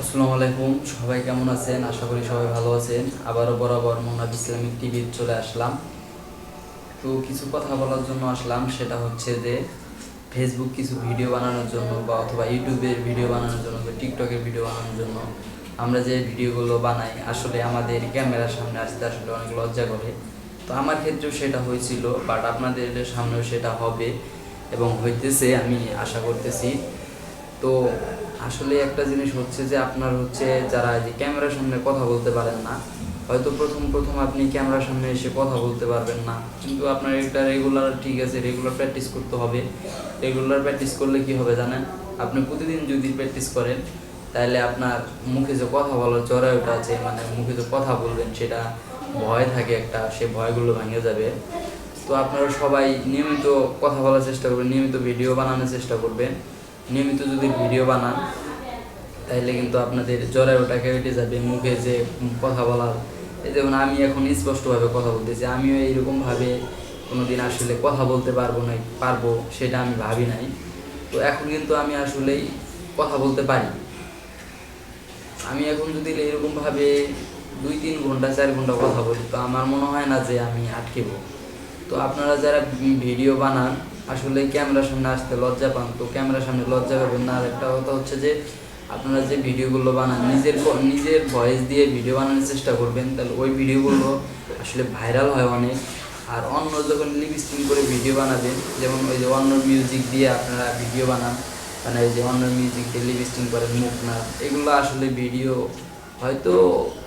আসসালামু আলাইকুম, সবাই কেমন আছেন? আশা করি সবাই ভালো আছেন। আবারও বরাবর মোনাব ইসলামিক টিভি চলে আসলাম। তো কিছু কথা বলার জন্য আসলাম, সেটা হচ্ছে যে ফেসবুক কিছু ভিডিও বানানোর জন্য বা অথবা ইউটিউবের ভিডিও বানানোর জন্য বা টিকটকের ভিডিও বানানোর জন্য আমরা যে ভিডিওগুলো বানাই, আসলে আমাদের ক্যামেরার সামনে আসতে আসলে অনেক লজ্জা করে। তো আমার ক্ষেত্রেও সেটা হয়েছিল বাট আপনাদের সামনেও সেটা হবে এবং হইতেছে, আমি আশা করতেছি। তো আসলে একটা জিনিস হচ্ছে যে আপনার হচ্ছে যারা যে ক্যামেরার সামনে কথা বলতে পারেন না, হয়তো প্রথম প্রথম আপনি ক্যামেরার সামনে এসে কথা বলতে পারবেন না। কিন্তু আপনার এটা রেগুলার ঠিক আছে রেগুলার প্র্যাকটিস করতে হবে। রেগুলার প্র্যাকটিস করলে কি হবে জানেন? আপনি প্রতিদিন যদি প্র্যাকটিস করেন, তাহলে আপনার মুখে যে কথা বলার চড়াইটা আছে মানে মুখে যে কথা বলবেন সেটা ভয় থাকে একটা, সে ভয়গুলো ভেঙে যাবে। তো আপনারা সবাই নিয়মিত কথা বলার চেষ্টা করবেন, নিয়মিত ভিডিও বানানোর চেষ্টা করবেন। নিয়মিত যদি ভিডিও বানান, তাহলে কিন্তু আপনাদের জরায়ুটা কেটে যাবে, মুখে যে কথা বলার, এই যেমন আমি এখন স্পষ্টভাবে কথা বলতেছি, আমিও এইরকমভাবে কোনো দিন আসলে কথা বলতে পারব না পারব সেটা আমি ভাবি নাই। তো এখন কিন্তু আমি আসলেই কথা বলতে পারি। আমি এখন যদি এরকমভাবে দুই তিন ঘণ্টা, চার ঘণ্টা কথা বলি, তো আমার মনে হয় না যে আমি আটকেব তো আপনারা যারা ভিডিও বানান আসলে ক্যামেরার সামনে আসতে লজ্জা পান। তো ক্যামেরার সামনে লজ্জা পাবেন না। আর একটা কথা হচ্ছে যে, আপনারা যে ভিডিওগুলো বানান, নিজের নিজের ভয়েস দিয়ে ভিডিও বানানোর চেষ্টা করবেন, তাহলে ওই ভিডিওগুলো আসলে ভাইরাল হয় অনেক। আর অন্য যখন লিপস্টিং করে ভিডিও বানাবেন, যেমন ওই যে অন্য মিউজিক দিয়ে আপনারা ভিডিও বানান মানে ওই যে অন্য মিউজিক দিয়ে লিপস্টিং করেন, মুখ না এগুলো আসলে ভিডিও হয়তো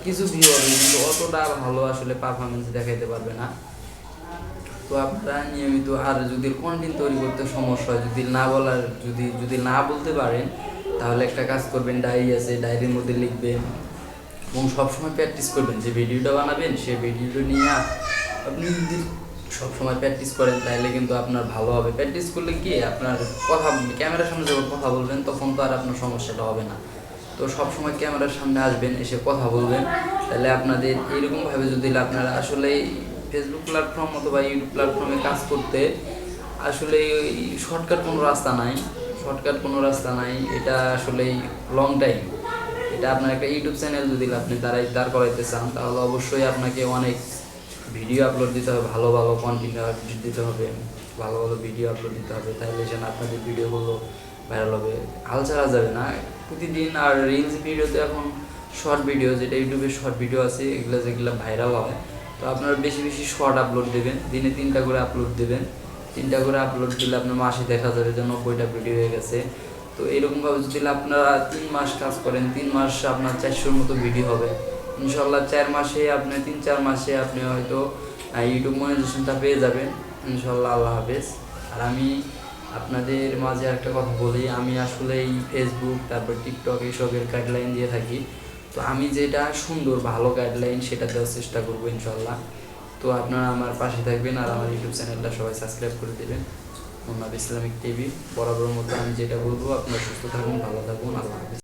কিছু ভিউ হবে, কিন্তু অতটা ভালো আসলে পারফরমেন্স দেখাইতে পারবে না। তো আপনারা নিয়মিত আর যদি কন্টেন্ট তৈরি করতে সমস্যা হয়, যদি না বলার, যদি যদি না বলতে পারেন, তাহলে একটা কাজ করবেন, ডায়েরি আছে, ডায়েরির মধ্যে লিখবেন এবং সবসময় প্র্যাকটিস করবেন। যে ভিডিওটা বানাবেন, সে ভিডিওটা নিয়ে আপনি যদি সবসময় প্র্যাকটিস করেন তাহলে কিন্তু আপনার ভালো হবে। প্র্যাকটিস করলে কি আপনার কথা, ক্যামেরার সামনে যখন কথা বলবেন, তখন তো আর আপনার সমস্যাটা হবে না। তো সবসময় ক্যামেরার সামনে আসবেন, এসে কথা বলবেন। তাহলে আপনাদের এরকমভাবে যদি আপনারা আসলেই ফেসবুক প্ল্যাটফর্ম অথবা ইউটিউব প্ল্যাটফর্মে কাজ করতে, আসলে শর্টকাট কোনো রাস্তা নাই। শর্টকাট কোনো রাস্তা নাই, এটা আসলেই লং টাইম এটা আপনার একটা ইউটিউব চ্যানেল যদি আপনি তারাই দাঁড় করাইতে চান, তাহলে অবশ্যই আপনাকে অনেক ভিডিও আপলোড দিতে হবে, ভালো ভালো কন্টেন্ট দিতে হবে, ভালো ভালো ভিডিও আপলোড দিতে হবে। তাহলে যেন আপনাদের ভিডিওগুলো ভাইরাল হবে। হাল ছাড়া যাবে না। প্রতিদিন আর রিলস ভিডিওতে এখন শর্ট ভিডিও যেটা ইউটিউবে শর্ট ভিডিও আছে, এগুলো যেগুলো ভাইরাল হয় তো আপনারা বেশি বেশি শর্ট আপলোড দেবেন, দিনে তিনটা করে আপলোড দেবেন। তিনটা করে আপলোড দিলে আপনার মাসে দেখা যাবে যে নব্বইটা ভিডিও হয়ে গেছে। তো এরকমভাবে যদি আপনারা তিন মাস কাজ করেন, তিন মাস আপনার চারশোর মতো ভিডিও হবে। ইনশাল্লাহ চার মাসে আপনি, তিন চার মাসে আপনি হয়তো ইউটিউব মনিটাইজেশনটা পেয়ে যাবেন। ইনশাল্লাহ আল্লাহ হাফেজ। আর আমি আপনাদের মাঝে একটা কথা বলি। আমি আসলে এই ফেসবুক তারপর টিকটক এইসবের গাইডলাইন দিয়ে থাকি। তো আমি যেটা সুন্দর, ভালো গাইডলাইন সেটা দেওয়ার চেষ্টা করব ইনশাল্লাহ তো আপনারা আমার পাশে থাকবেন আর আমার ইউটিউব চ্যানেলটা সবাই সাবস্ক্রাইব করে দেবেন। মোহাম্মদ ইসলামিক টিভি, বরাবর মতো আমি যেটা বলব, আপনারা সুস্থ থাকুন, ভালো থাকুন, আল্লাহ হাফেজ।